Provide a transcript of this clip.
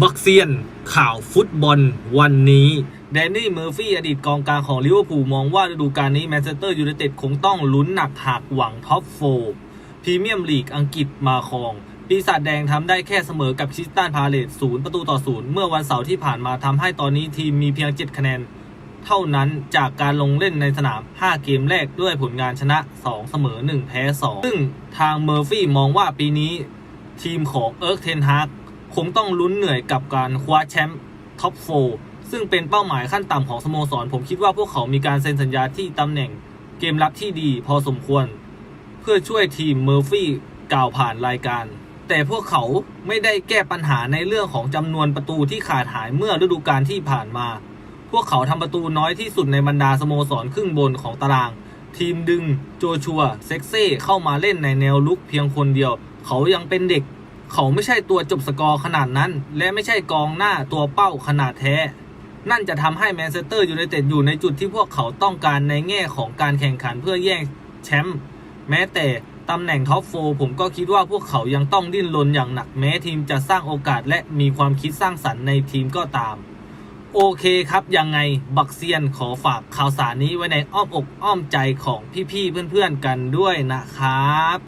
บักเซียน ข่าวฟุตบอลวันนี้แดนนี่เมอร์ฟี่อดีตกองกลางของลิเวอร์พูลมองว่าฤดูกาลนี้แมนเชสเตอร์ยูไนเต็ดคงต้องลุ้นหนักหากหวังท็อปโฟพรีเมียมลีกอังกฤษมาครอง ปีศาจแดงทำได้แค่เสมอกับคิสตันพาเลตศูนย์ประตูต่อศูนย์เมื่อวันเสาร์ที่ผ่านมาทำให้ตอนนี้ทีมมีเพียง 7 คะแนน เท่านั้นจากการลงเล่นในสนาม 5 เกมแรกด้วยผลงานชนะ 2 เสมอ 1 แพ้ 2 ซึ่งทางเมอร์ฟี่มองว่าปีนี้ ทีมของเอิร์กเทนฮาก คงต้องลุ้นเหนื่อยกับการคว้าแชมป์ท็อปโฟซึ่งเป็นเป้าหมายขั้นต่ำของสโมสร ผมคิดว่าพวกเขามีการเซ็นสัญญาที่ตำแหน่งเกมรับที่ดีพอสมควร เพื่อช่วยทีมเมอร์ฟี่กล่าวผ่านรายการ แต่พวกเขาไม่ได้แก้ปัญหาในเรื่องของจำนวนประตูที่ขาดหายเมื่อฤดูกาลที่ผ่านมา พวกเขาทำประตูน้อยที่สุดในบรรดาสโมสรครึ่งบนของตาราง ทีมดึงโจชัวเซ็กเซ่เข้ามาเล่นในแนวลุกเพียงคนเดียว เขายังเป็นเด็ก เขาไม่ใช่ตัวจบสกอร์ขนาดนั้น และไม่ใช่กองหน้าตัวเป้าขนาดแท้ นั่นจะทำให้แมนเชสเตอร์ยูไนเต็ดอยู่ในจุดที่พวกเขาต้องการในแง่ของการแข่งขันเพื่อแย่งแชมป์แม้แต่ตำแหน่งท็อปโฟผมก็คิดว่าพวกเขายังต้องดิ้นรนอย่างหนักแม้ทีมจะสร้างโอกาสและมีความคิดสร้างสรรค์ในทีมก็ตาม โอเคครับ ยังไงบักเซียนขอฝากข่าวสารนี้ไว้ในอ้อมอกอ้อมใจของพี่ๆเพื่อนๆกันด้วยนะครับ